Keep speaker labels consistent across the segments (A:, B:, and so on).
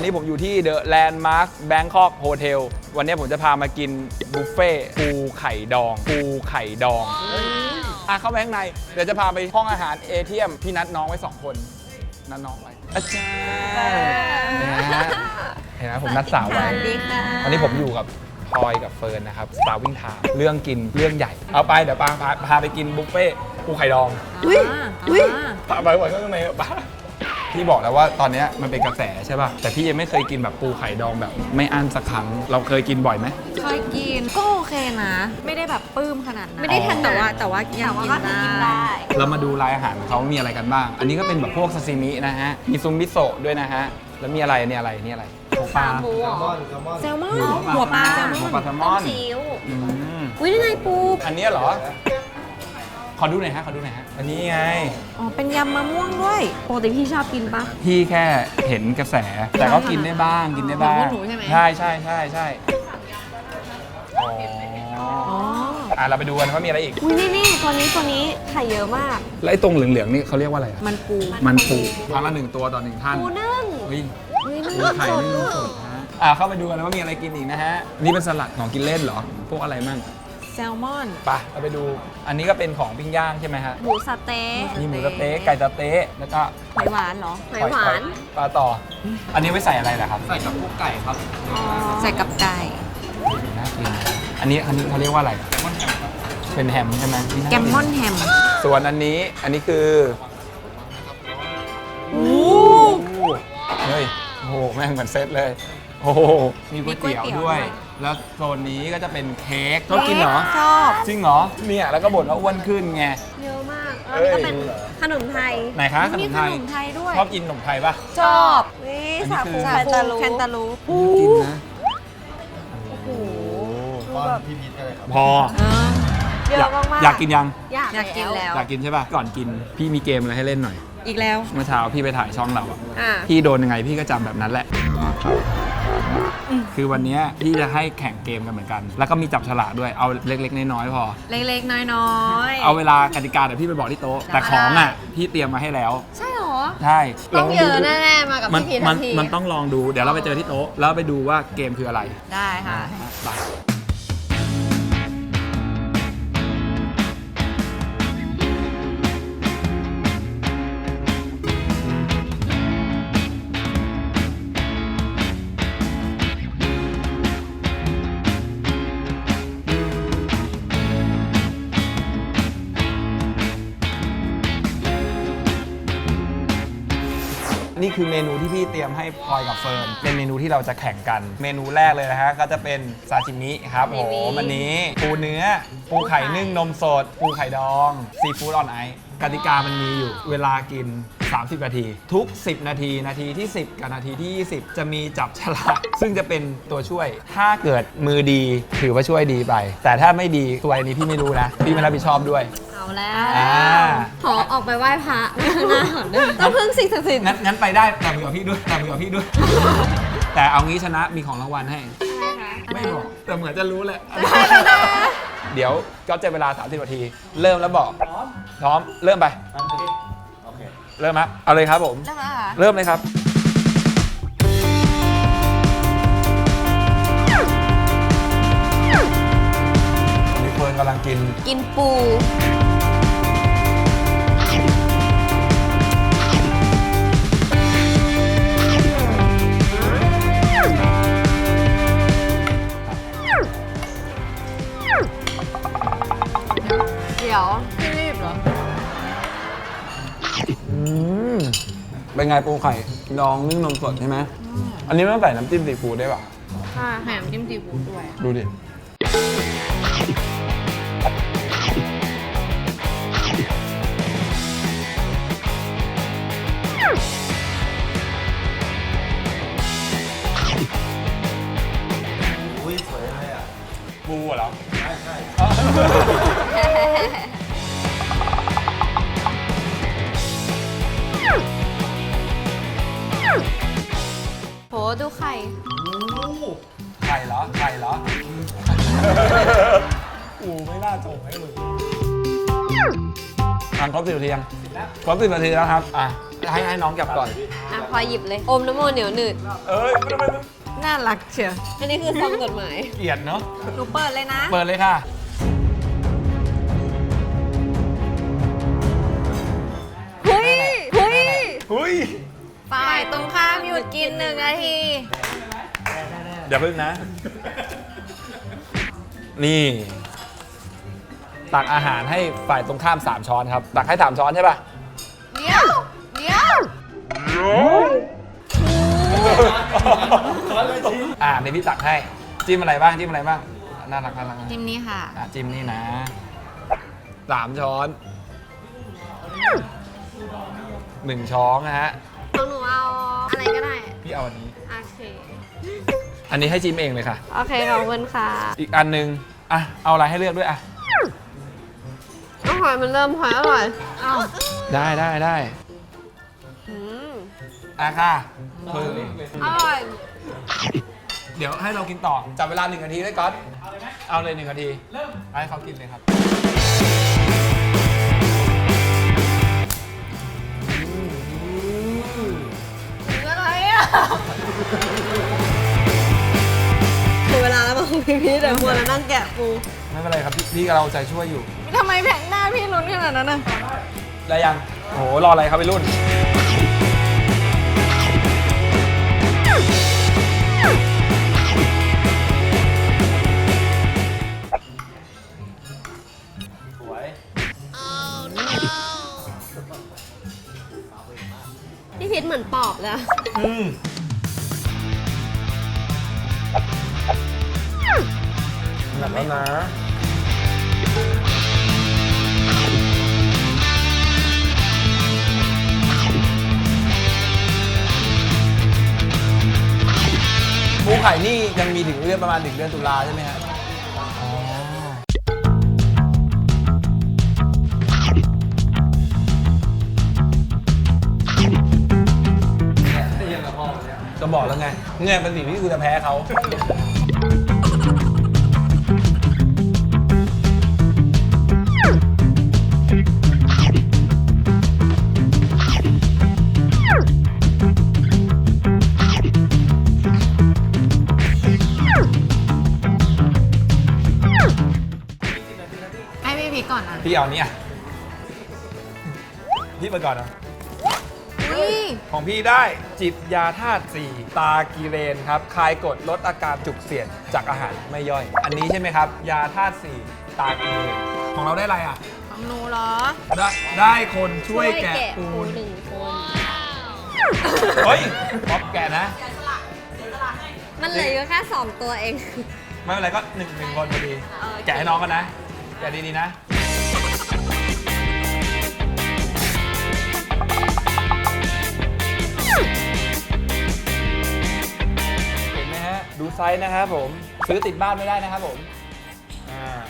A: อนนี้ผมอยู่ที่ The Landmark Bangkok Hotel วันนี้ผมจะพามากินบุฟเฟ่ต์ปูไข่ดองปูไข่ดองอะเข้าไปข้างใน เดี๋ยวจะพาไปห้องอาหารเอเทียมพี่นัดน้องไว้ 2 คนนัดน้องไว้อาจารย์นะฮะเห็นไหมผมนัดสาวไว้
B: สวัสดีค่ะ
A: วันนี้ผมอยู่กับพลอยกับเฟิร์นนะครับ Starving Time เรื่องกินเรื่องใหญ่ เอาไปเดี๋ยวพาพาพาไปกินบุฟเฟ่ต์ปูไข่ดอง
B: อุ้ยอุ้ย
A: พาไปไว้ข้างในเถอะป้า พี่บอกแล้วว่าตอนเนี้ยมันเป็นกระแสใช่ป่ะ แต่พี่ยังไม่เคยกินแบบปูไข่ดองแบบ ไม่อั้นสักครั้ง เราเคยกินบ่อยไหม
B: เคยกินก็โอเคนะ ไม่ได้แบบปลื้มขนาดนั้น
A: ไม่ได้ถนัด
B: แต่ว่าแต่ว่ายังกินได้
A: เรามาดูรายอาหารเขามีอะไรกันบ้าง อันนี้ก็เป็นแบบพวกซาซิมินะฮะ มีซุมมิโซะด้วยนะฮะ แล้วมีอะไรเนี่ยอะไรนี่อะไรหัวปลา
B: แซลมอนหัวปลา
A: หัวปลาแซลมอน
B: ซิว
A: อืม
B: อุ้ยนี่ไงปู
A: อันเนี้ยเหรอ ขอดูหน่อยฮะ ขอดูหน่อยฮะ อันนี้ไง
B: อ๋อ เป็นยำมะม่วงด้วยปกติพี่ชอบกินปะ
A: พี่แค่เห็นกระแส แต่ก็กินได้บ้าง กินได้บ้าง
B: เหมือนพวกหนูใช่ไหม
A: ใช่ใช่ใช่ใช่อ๋อ
B: อ๋อ
A: อะเราไปดูกันว่ามีอะไรอีก
B: อุ้ยนี่นี่ตัวนี้ตัวนี้ไข่เยอะมาก
A: แล้วไอ้ตรงเหลืองๆนี่เขาเรียกว่าอะไรอะ
B: มันปู
A: มันปูครั้งละหนึ่งตัวต่อหนึ่งท่าน
B: ปูนึ่ง
A: เฮ้ย
B: อุ้ย
A: ปู
B: นึ่ง
A: ไข่
B: สด
A: นึ่งนมสดนะฮะอะเข้าไปดูกันนะว่ามีอะไรกินอีกนะฮะ นี่เป็นสลัดของกินเล่นเหรอ พวกอะไรมั่ง
B: แซลมอน
A: ไปเราไปดู อันนี้ก็เป็นของปิ้งย่างใช่ไหมฮะ
B: หมูสะเต๊ะ
A: มีหมูสะเต๊ะไก่สะเต๊ะแล้วก็
B: หอยหวานเหรอหอยหวาน
A: ปลาต่อ อันนี้ไว้ใส่อะไรล่ะครับ
C: ใส่กับพวกไก่ครับ
B: ใส่กับไก่
A: น่ากินอันนี้อันนี้เขาเรียกว่าอะไรเป็นแฮมใช่ไหมที่า
B: แกมมอนแฮม
A: ส่วนอันนี้อันนี้คือ
B: โอ้
A: เฮ้ยโอ้โหแม่งเหมือนเซตเลย โอ้โหมีก๋วยเตี๋ยวด้วย แล้วโซนนี้ก็จะเป็นเค้กชอบกินเหรอ
B: ชอบ
A: จริงเหรอเนี่ยแล้วก็บ่นว่าอ้วนขึ้นไง
B: เยอะมาก
A: เอ้
B: อัน
A: ย
B: นี้ก็เป็นขนมไทย
A: ไหนคะขนมไทย
B: ขนมไทยด้วย
A: ชอบกินขนมไทยปะ
B: ชอบนี่
A: อันนี้
B: สา
A: คือ
B: คูสาคูแคนตาลูป
A: น่ากินนะ
B: โอ้โห
C: ป้อนพี่พีทกันเลยครับ
A: พอ
B: เออเย
A: อยา
B: อะ
A: ก
B: มากๆ
A: อยากกินยัง
B: อยากกินแล้ว
A: อยากกินใช่ป่ะ ก่อนกินพี่มีเกมอะไรให้เล่นหน่อย
B: อีกแล้ว
A: เมื่อเช้าพี่ไปถ่ายช่องเราอะ
B: อ่า
A: พี่โดนยังไงพี่ก็จำแบบนั้นแหละ คือวันเนี้ยพี่จะให้แข่งเกมกันเหมือนกัน แล้วก็มีจับฉลากด้วยเอาเล็ก ๆ น้อยๆพอ
B: เล็กๆ น้อยๆ
A: เอาเวลากติกาเดี๋ยวพี่ไปบอกที่โต๊ะ แต่ของอะพี่เตรียมมาให้แล้ว
B: ใช่เหรอ
A: ใช่
B: ต้อง
A: ล
B: เย
A: ดู
B: อะแน่ๆมากับ
A: มัน
B: พี่พี
A: มั
B: ทั
A: น
B: นที
A: มันต้องลองดูเดี๋ยวเราไปเจอที่โต๊ะแล้วไปดูว่าเกมคืออะไร
B: ได้ค่ะ
A: คือเมนูที่พี่เตรียมให้พลอยกับเฟิร์นเป็นเมนูที่เราจะแข่งกัน เมนูแรกเลยนะฮะก็จะเป็นซาชิมิครับโอ้โหอันนี้ปูเนื้อ ปูไข่นึ่งนมสด ปูไข่ดองซีฟู้ดออนไอซ์กติกามันมีอยู่เวลากิน 30 นาที ทุก 10 นาทีนาทีที่ 10 กับนาทีที่ 20 จะมีจับฉลากซึ่งจะเป็นตัวช่วย ถ้าเกิดมือดีถือว่าช่วยดีไป แต่ถ้าไม่ดีตัวอันนี้พี่ไม่รู้นะ พี่ไม่รับผิดชอบด้วย
B: เอาแล้ว
A: อ่า
B: ขอออกไปไหว้พระไว้ข้างหน้าก่อนด้วยต้องพึ่งสิ่งศักดิ์สิทธิ์
A: งั้นงั้นไปได้แต่เผื่อพี่ด้วยแต่เผื่อพี่ด้วย แต่เอางี้ชนะมีของรางวัลให้ ไม่บอกแต่เหมือนจะรู้แหละ เดี๋ยวก็จะเวลา 30นาที เริ่มแล้วบอกพร้อมพร้อมเริ่มไป
C: โอเค
A: เริ่มครับเอาเลยครับผม
B: ได้ไหมคะ
A: เริ่มเลยครับนี่เฟิร์นกำลังกิน
B: กินปู เป็
A: นไงปูไข่ดองนึ่งนมสดใช่ไหม อันนี้ไม่ต้องใส่น้ำจิ้มซีฟู้ดได้ป่ะ
B: ค่ะแหมจิ้มซีฟู้ดด้วย
A: ดูดิ
C: อุ้ยสวยเลยอะ
A: ปูเหรอ
C: ใช่ใช่
B: ดูไข่
A: ไข่เหรอไข่เหรออูไม่น่าส่งให้มึงทางครบสิบนาทียังครบสิบนาทีแล้วครับ อะให้ให้น้องจับก่อน
B: อะพลอยหยิบเลย อมน้ำมนต์เหนียวหนืด
A: เอ้ยไม่ไม่ไม่
B: น่ารักเชียว อันนี้คือซองจดหมาย
A: เกลียดเนาะ
B: หนูเปิดเลยนะ
A: เปิดเลยค่ะ
B: เฮ้ย เฮ้ย
A: หุ้ย
B: ฝ่ายตรงข้ามหยุ ดกินหนึ่งนาที
A: เดี๋ยวพึ่งนะ นี่ ตักอาหารให้ฝ่ายตรงข้าม 3 ช้อนครับ ตักให้ 3 ช้อนใช่ป่ะ
B: เดี๋ยว เดี๋ยว
A: อ่าในพี่ตักให้ จิ้มอะไรบ้าง จิ้มอะไรบ้าง น่ารักน่ารัก
B: จิ้มนี้ค่ะ
A: อะจิ้มนี่นะสามช้อนหนึ่งช้อนนะฮะ
B: ของหนูเอาอะไร ก็ได้
A: พี่เอาอันนี้
B: โอเค
A: อันนี้ให้จิ้มเองเลยค่ะ
B: โอเคขอบคุณค่ะ
A: อีกอันหนึงอะเอาอะไรให้เลือกด้วยอะ
B: อร่อยมันเริ่มหอยอร่อยอ้าว
A: ได้ได้ได้
B: อืม
A: อะค่ะมือ
B: อร่อย
A: เดี๋ยวให้เรากินต่อจับเวลาหนึ่งนาทีได้ก่อนเอาเลยหนึ่งนาทีเริ่มให้เขากินเลยครับ
B: พี่พี่แต่มัวแล้วนั่งแกะปู
A: ไม่เป็นไรครับพี่พี่เราใจช่วยอยู่
B: ทำไมแผงหน้าพี่ลุ้นขนาดนั้นน่ะ
A: ได้ยังโอ้โหรออะไรครับไปรุ่น ไข่นี่ยังมีถึงเดือนประมาณถึงเดือนตุลาใช่ไหมฮะอ๋อก็บอกแล้วไง เงื่อนเป็นสิ่งที่กูจะแพ้เขา
B: พิษก่อนอะ
A: พี่เอาเนี่ยพี่ไปก่อนนะ
B: อุ้ย
A: ของพี่ได้จิบยาธาตุสี่ตากีเรนครับคลายกดลดอาการจุกเสียดจากอาหารไม่ย่อย อันนี้ใช่ไหมครับ ยาธาตุสี่ตากีเรนของเราได้อะไรอะ
B: ของหนูเหรอ
A: ได้ได้คนช่วยแกะปูน
B: หนึ่งคน
A: เฮ้ยป๊อปแกะนะ
B: มันเหลืออยู่แค่สองตัวเอง
A: ไม่เป็นไรก็หนึ่งหนึ่งคนพอดี
B: โอเค
A: แกะให้น้องกันนะ แกะดีๆนะ ไซส์นะครับผม ซื้อติดบ้านไม่ได้นะครับผมอ่า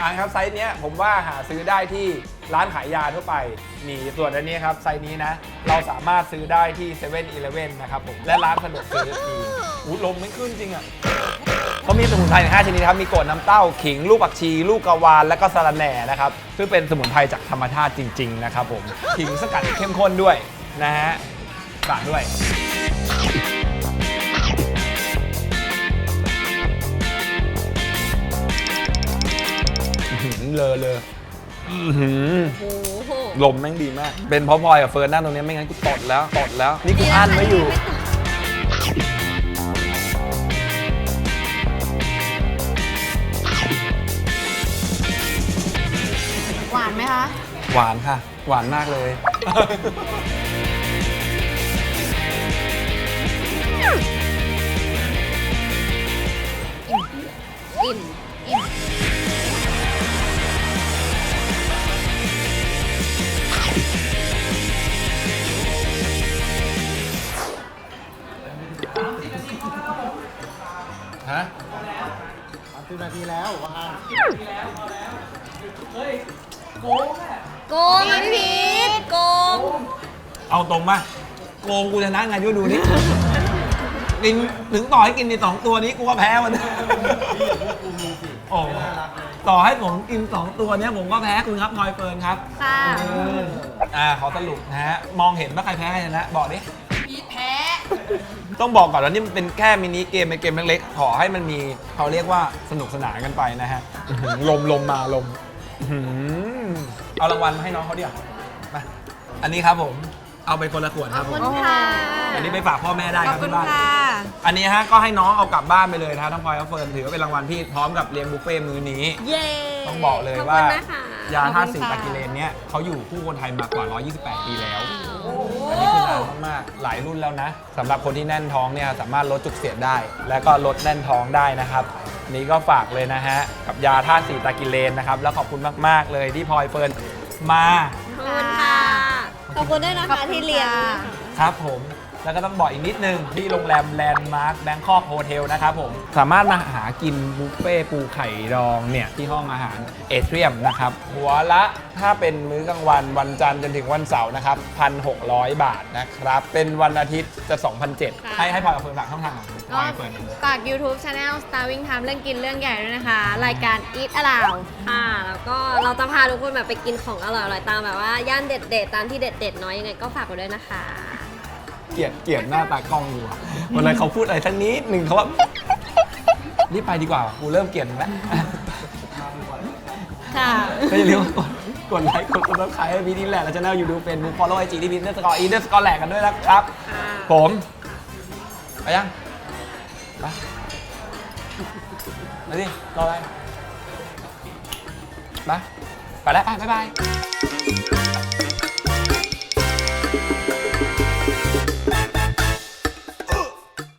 A: อ่าครับไซส์เนี้ยผมว่าหาซื้อได้ที่ร้านขายยาทั่วไปนี่ส่วนอันนี้ครับไซส์นี้นะ เราสามารถซื้อได้ที่7 e เ e ่ e อนะครับผม และร้านสะดวกซื้ออีกอู้ลมไม่ขึ้นจริงอะเขามีสมุนไพรใน5ชนิดครับ มีโกดน้ำเต้า ขิง ลูกผักชี ลูกกระวาน และก็สะระแหน่นะครับ ซึ่งเป็นสมุนไพรจากธรรมชาติจริง ๆ นะครับผม ขิงสกัดเข้มข้นด้วยนะฮะฝากด้วย หือ
B: โอ้โห
A: ลมแม่งดีมาก เป็นเพราะพลอยกับเฟิร์นนั่งตรงนี้ไม่งั้นกูตดแล้วตดแล้ว นี่กูอั้นไม่อยู่
B: หวานไหมคะ
A: หวานค่ะ หวานมากเลย
B: อิ่มอิ่ม
A: ฮะ
C: สามสิบนาทีแล้วว่า
B: โกงอะพี่พีทโกง
A: เอาตรงมาโกงกูชนะไงช่วยดูนี่กินถึงต่อให้กินในสองตัวนี้กูก็แพ้มัน
C: พี่อย่าพวกกูมีสิ
A: โอ้ต่อให้ผมกิน2ตัวเนี้ยผมก็แพ้คุณครับพลอยเฟิร์นครับ
B: ค่ะ
A: เอออ่าขอสรุปนะฮะ มองเห็นว่าใครแพ้ใครชนะบอกดิ
B: พีทแพ้
A: ต้องบอกก่อนว่านี่มันเป็นแค่มินิเกมเป็นเกมเล็กๆ ขอให้มันมีเขาเรียกว่าสนุกสนานกันไปนะฮะอื้อหือลมลมมาลมอื้อหือเอารางวัลมาให้น้องเขาเดี๋ยวมาอันนี้ครับผม เอาไปคนละขวด
B: ข
A: ค
B: อ
A: รั
B: บบ
A: ผ
B: คุ
A: ม
B: ณค่ะ
A: อันนี้ไปฝากพ่อแม่ได้
B: ข
A: ค
B: อ
A: รั
B: บบคุณ
A: ที่บ้าน
B: ค่ะ
A: อันนี้ฮะก็ให้น้องเอากลับบ้านไปเลยนะฮะทั้งพลอยทั้งเฟิร์นถือว่าเป็นรางวัลที่พร้อมกับเลี้ยงบุฟเฟ่ต์มื้อนี้
B: เย้
A: ต้องบอกเลย
B: ขบ
A: ว่า
B: คุณนะคะ
A: ยา
B: ขอบ
A: ท่า
B: คุณ
A: สี
B: ค่ะ
A: ตะกิเลนเนี่ยเขาอยู่คู่คนไทยมากว่า 128 ปีแล้ว
B: โอ้
A: อันนี้คือนานมากๆหลายรุ่นแล้วนะสำหรับคนที่แน่นท้องเนี่ยสามารถลดจุกเสียดได้ และก็ลดแน่นท้องได้นะครับอันนี้ก็ฝากเลยนะฮะ กับยาท่าตุสีตะกิเลนนะครับ แล้วขอบคุณมาก ๆ เลยที่พลอยเฟิร์นมา
B: ขอบคุณค่ะ ขอบคุณด้วยนะคะที่เรียน
A: ครับผม แล้วก็ต้องบอกอีกนิดนึง ที่โรงแรมแลนด์มาร์คแบงคอกโฮเทลนะครับผม สามารถมาหากินบุฟเฟ่ปูไข่ดองเนี่ย ที่ห้องอาหารเอเทียมนะครับ หัวละถ้าเป็นมื้อกลางวันวันจันทร์จนถึงวันเสาร์นะครับ 1,600 บาทนะครับ เป็นวันอาทิตย์จะ2,007
B: ค่ะ
A: ให้ให้พลอยกับเฟิร์นฝากช่องทางของพล
B: ก็
A: อยกับเฟิร์น
B: ฝาก YouTube Channel Starving Time เรื่องกินเรื่องใหญ่ด้วยนะคะ รายการ Eat Aloud ค่ะ แล้วก็เราจะพาทุกคนแบบไปกินของอร่อยๆตามแบบว่าย่านเด็ดๆตามที่เด็ดๆน้อยยังไงก็ฝากไว้ด้วยนะคะ
A: เกลียดเกลียดหน้าตากล้องอยู่อะวันนั้นเขาพูดอะไรทั้งนี้หนึ่งเขาว่ารีบไปดีกว่ากูเริ่มเกลียดมึงแล้ว
B: ค่ะ
A: ก็อย่าลืมกดกดไลค์กดซับสไครต์ให้พีทีแหลกและช anel ยูทูบเฟซบุ๊กฟอลโล่ไอจีที่พีทเนอร์สกอร์อีเนอร์สกอร์แหลกกันด้วยนะครับ
B: ค่ะ
A: ผมไปยังไปมาสิรออะไรไปไปแล้วไปบ๊ายบาย